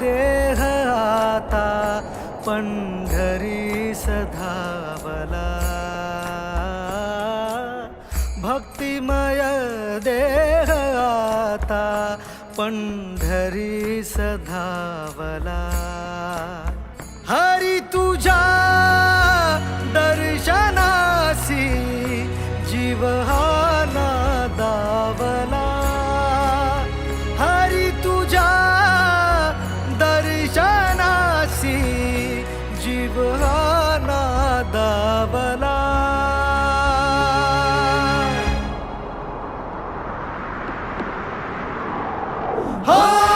देह आता पंढरी सधावला भक्तिमय देह आता पंढरी सधावला हो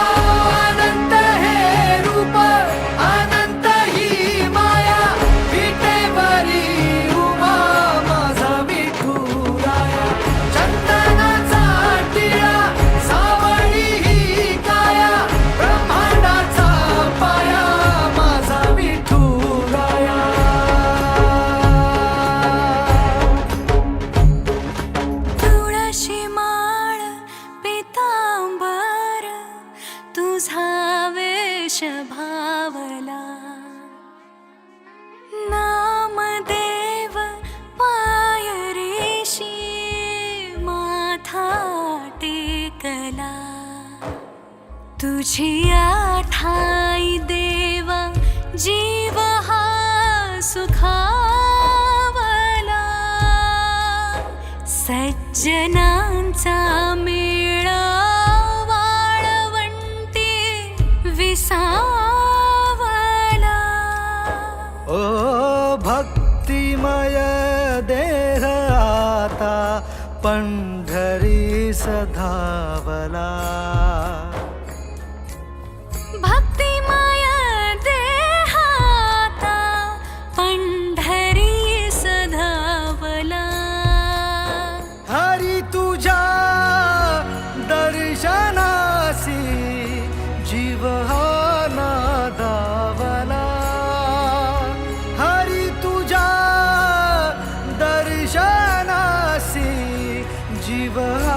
वेश भावला. नामदेव पायरेशी माथा टेकला तुझी आठाई देवा जीव हा सुखावला. सज्जनांचा मेळा विसावला। ओ भक्तिमय देह आता पंढरी सधावला Shiva.